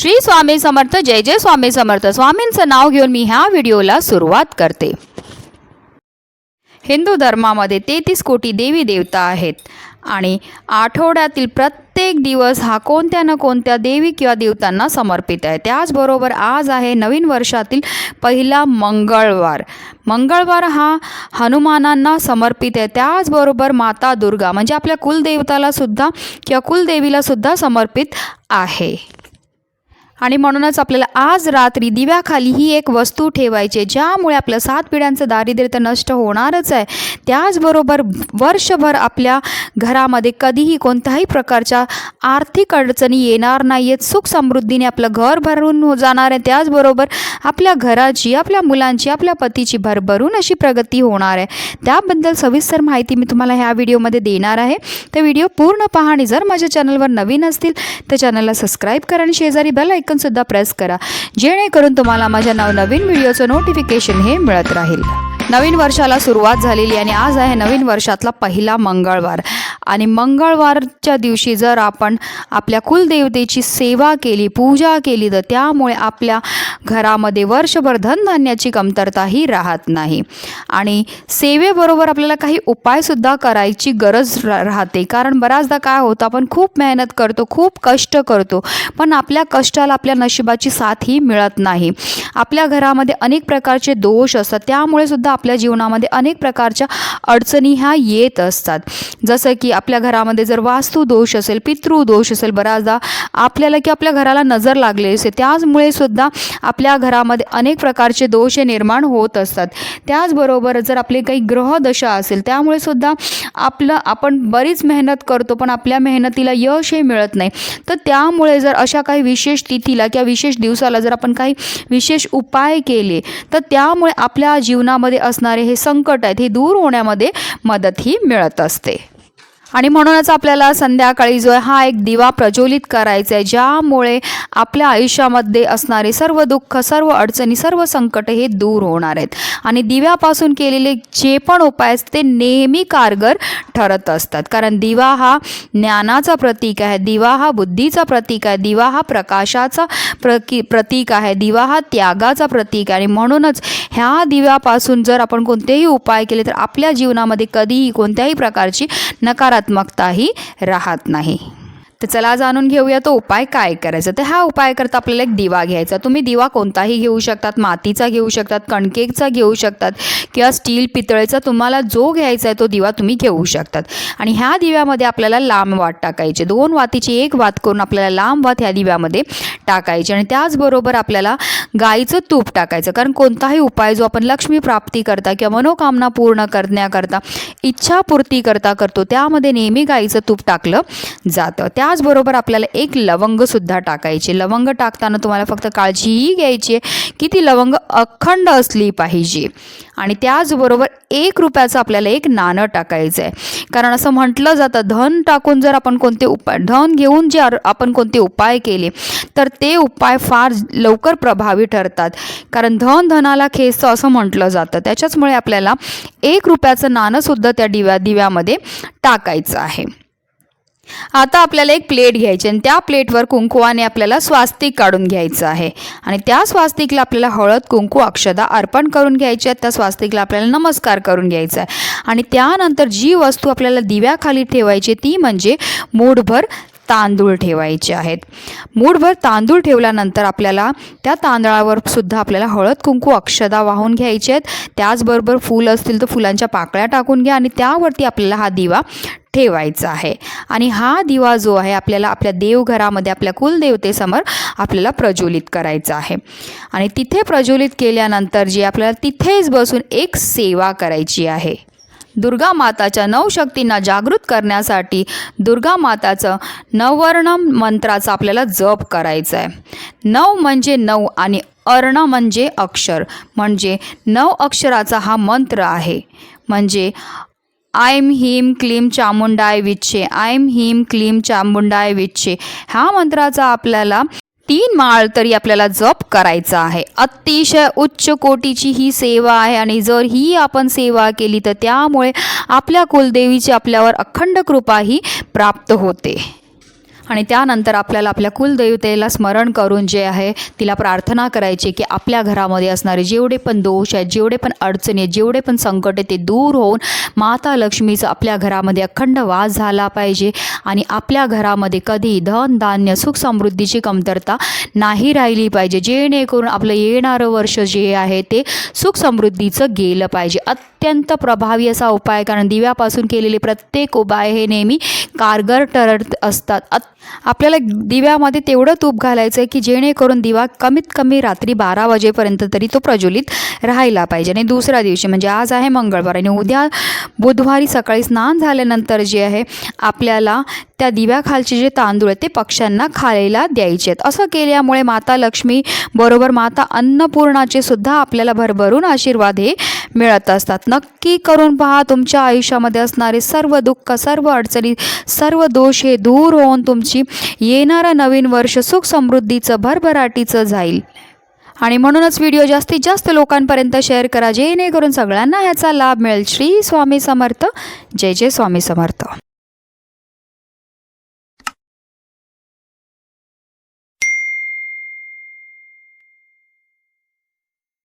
श्री स्वामी समर्थ जय जय स्वामी समर्थ. स्वामींचं नाव घेऊन मी ह्या व्हिडिओला सुरुवात करते. हिंदू धर्मामध्ये तेहतीस कोटी देवी देवता आहेत. आणि आठवड्यातील प्रत्येक दिवस हा कोणत्या ना कोणत्या देवी किंवा देवतांना समर्पित आहे. त्याचबरोबर आज आहे नवीन वर्षातील पहिला मंगळवार. मंगळवार हा हनुमानांना समर्पित आहे. त्याचबरोबर माता दुर्गा म्हणजे आपल्या कुलदेवताला सुद्धा किंवा कुलदेवीला सुद्धा समर्पित आहे. आणि म्हणूनच आपल्याला आज रात्री दिव्याखाली ही एक वस्तू ठेवायची ज्यामुळे आपलं सात पिढ्यांचं दारिद्र्य तर नष्ट होणारच आहे. त्याचबरोबर वर्षभर आपल्या घरामध्ये कधीही कोणत्याही प्रकारच्या आर्थिक अडचणी येणार नाही आहेत सुख समृद्धीने आपलं घर भरून हो जाणार आहे. त्याचबरोबर आपल्या घराची आपल्या मुलांची आपल्या पतीची भरभरून अशी प्रगती होणार आहे. त्याबद्दल सविस्तर माहिती मी तुम्हाला ह्या व्हिडिओमध्ये देणार आहे. तर व्हिडिओ पूर्ण पहा आणि जर माझ्या चॅनलवर नवीन असतील तर चॅनलला सबस्क्राईब करा आणि शेजारी बेल सुद्धा प्रेस करा. जेणेकरून तुम्हाला माझ्या नवनवीन व्हिडिओचं नोटिफिकेशन हे मिळत राहील. नवीन वर्षाला सुरुवात झालेली आणि आज आहे नवीन वर्षातला पहिला मंगळवार. आणि मंगळवारच्या दिवशी जर आपण आपल्या कुलदेवतेची सेवा केली पूजा केली तर त्यामुळे आपल्या घरामध्ये वर्षभर धनधान्याची कमतरताही राहत नाही. आणि सेवेबरोबर आपल्याला काही उपायसुद्धा करायची गरज राहते. कारण बऱ्याचदा काय होतं आपण खूप मेहनत करतो खूप कष्ट करतो पण आपल्या कष्टाला आपल्या नशिबाची साथही मिळत नाही. आपल्या घरामध्ये अनेक प्रकारचे दोष असतात. त्यामुळे सुद्धा आपल्या जीवनामध्ये अनेक प्रकारच्या अडचणी ह्या येत असतात. जसं की की आपल्या घरामध्ये जर वास्तू दोष असेल पितृ दोष असेल बऱ्याचदा आपल्याला की आपल्या घराला नजर लागले असते. त्याचमुळे सुद्धा आपल्या घरामध्ये अनेक प्रकारचे दोष हे निर्माण होत असतात. त्याचबरोबर जर आपले काही ग्रहदशा असेल त्यामुळे सुद्धा आपलं आपण बरीच मेहनत करतो पण आपल्या मेहनतीला यश हे मिळत नाही. तर त्यामुळे जर अशा काही विशेष तिथीला किंवा विशेष दिवसाला जर आपण काही विशेष उपाय केले तर त्यामुळे आपल्या जीवनामध्ये असणारे हे संकट आहेत हे दूर होण्यामध्ये मदत ही मिळत असते. आणि म्हणूनच आपल्याला संध्याकाळी जो आहे हा एक दिवा प्रज्वलित करायचा आहे ज्यामुळे आपल्या आयुष्यामध्ये असणारे सर्व दुःख सर्व अडचणी सर्व संकट हे दूर होणार आहेत. आणि दिव्यापासून केलेले जे पण उपाय आहेत ते नेहमी कारगर ठरत असतात. कारण दिवा हा ज्ञानाचा प्रतीक आहे दिवा हा बुद्धीचा प्रतीक आहे दिवा हा प्रकाशाचा प्रकी प्रतीक आहे दिवा हा त्यागाचा प्रतीक आहे. आणि म्हणूनच ह्या दिव्यापासून जर आपण कोणतेही उपाय केले तर आपल्या जीवनामध्ये कधीही कोणत्याही प्रकारची नकारात्मकताही राहत नाही. तर चला जाणून घेऊया तो उपाय काय करायचा. तर हा उपाय करता आपल्याला एक दिवा घ्यायचा. तुम्ही दिवा कोणताही घेऊ शकतात मातीचा घेऊ शकतात कणकेचा घेऊ शकतात किंवा स्टील पितळेचा तुम्हाला जो घ्यायचा आहे तो दिवा तुम्ही घेऊ शकतात. आणि ह्या दिव्यामध्ये आपल्याला लांब वात टाकायचे. दोन वातीची एक वात करून आपल्याला लांब वात ह्या दिव्यामध्ये टाकायची. आणि त्याचबरोबर आपल्याला गाईचं तूप टाकायचं. कारण कोणताही उपाय जो आपण लक्ष्मी प्राप्ती करता किंवा मनोकामना पूर्ण करण्याकरता इच्छापूर्ती करता करतो त्यामध्ये नेहमी गाईचं तूप टाकलं जातं. त्या त्याचबरोबर आपल्याला एक लवंगसुद्धा टाकायचे. लवंग टाकताना तुम्हाला फक्त काळजीही घ्यायची आहे की ती लवंग अखंड असली पाहिजे. आणि त्याचबरोबर एक रुपयाचं आपल्याला एक नाणं टाकायचं आहे कारण असं म्हटलं जातं धन टाकून जर आपण कोणते उपाय धन घेऊन जे आपण कोणते उपाय केले तर ते उपाय फार लवकर प्रभावी ठरतात. कारण धन धनाला खेचतं असं म्हटलं जातं. त्याच्याचमुळे आपल्याला एक रुपयाचं नाणंसुद्धा त्या दिव्या दिव्यामध्ये टाकायचं आहे. आता आपल्याला एक प्लेट घ्यायची आणि त्या प्लेटवर कुंकुवाने आपल्याला स्वास्तिक काढून घ्यायचं आहे. आणि त्या स्वास्तिकला आपल्याला हळद कुंकू अक्षदा अर्पण करून घ्यायची आहे त्या स्वास्तिकला आपल्याला नमस्कार करून घ्यायचा आहे. आणि त्यानंतर जी वस्तू आपल्याला दिव्याखाली ठेवायची ती म्हणजे मूठभर तांदूळ ठेवायचे आहेत. मूठभर तांदूळ ठेवल्यानंतर आपल्याला त्या तांदळावर सुद्धा आपल्याला हळद कुंकू अक्षदा वाहून घ्यायचे आहेत. त्याचबरोबर फूल असतील तर फुलांच्या पाकळ्या टाकून घ्या आणि त्यावरती आपल्याला हा दिवा ठेवायचा आहे. आणि हा दिवा जो आहे आपल्याला आपल्या देवघरामध्ये आपल्या कुलदेवतेसमोर आपल्याला प्रज्वलित करायचा आहे. आणि तिथे प्रज्वलित केल्यानंतर जे आपल्याला तिथेच बसून एक सेवा करायची आहे. दुर्गा माताच्या नऊ शक्तींना जागृत करण्यासाठी दुर्गा माताचं नववर्ण मंत्राचा आपल्याला जप करायचा आहे. नऊ म्हणजे नऊ आणि अर्ण म्हणजे अक्षर. म्हणजे नऊ अक्षराचा हा मंत्र आहे. म्हणजे आयम हिम क्लीम चामुंडाय विच्छे. आयम हिम क्लीम चामुंडाय विच्छे. ह्या मंत्राचा आपल्याला तीन माळ तरी आपल्याला जप करायचा आहे. अतिशय उच्च कोटीची ही सेवा आहे आणि जर ही आपण सेवा केली तर त्यामुळे आपल्या कुलदेवीची आपल्यावर अखंड कृपा ही प्राप्त होते. आणि त्यानंतर आपल्याला आपल्या कुलदेवतेला स्मरण करून जे आहे तिला प्रार्थना करायची की आपल्या घरामध्ये असणारे जेवढे पण दोष आहेत जेवढे पण अडचणी आहेत जेवढे पण संकट आहे ते दूर होऊन माता लक्ष्मीचं आपल्या घरामध्ये अखंड वास झाला पाहिजे. आणि आपल्या घरामध्ये कधी धन धान्य सुख समृद्धीची कमतरता नाही राहिली पाहिजे. जेणेकरून आपलं येणारं वर्ष जे आहे ते सुख समृद्धीचं गेलं पाहिजे. अत्यंत प्रभावी असा उपाय कारण दिव्यापासून केलेले प्रत्येक उपाय हे नेहमी कारगर ठरत असतात. आपल्याला दिव्यामध्ये तेवढं तूप घालायचं आहे की जेणेकरून दिवा कमीत कमी रात्री बारा वाजेपर्यंत तरी तो प्रज्वलित राहायला पाहिजे. आणि दुसऱ्या दिवशी म्हणजे आज आहे मंगळवार आणि उद्या बुधवारी सकाळी स्नान झाल्यानंतर जे आहे आपल्याला त्या दिव्याखालचे जे तांदूळ आहेत ते पक्ष्यांना खायला द्यायचे आहेत. असं केल्यामुळे माता लक्ष्मी बरोबर माता अन्नपूर्णाचे सुद्धा आपल्याला भरभरून आशीर्वाद हे मिळत असतात. नक्की करून पहा तुमच्या आयुष्यामध्ये असणारे सर्व दुःख सर्व अडचणी सर्व दोष हे दूर होऊन तुमची येणारं नवीन वर्ष सुख समृद्धीचं भरभराटीचं जाईल. आणि म्हणूनच व्हिडिओ जास्तीत जास्त लोकांपर्यंत शेअर करा जेणेकरून सगळ्यांना ह्याचा लाभ मिळेल. श्री स्वामी समर्थ. जय जय स्वामी समर्थ.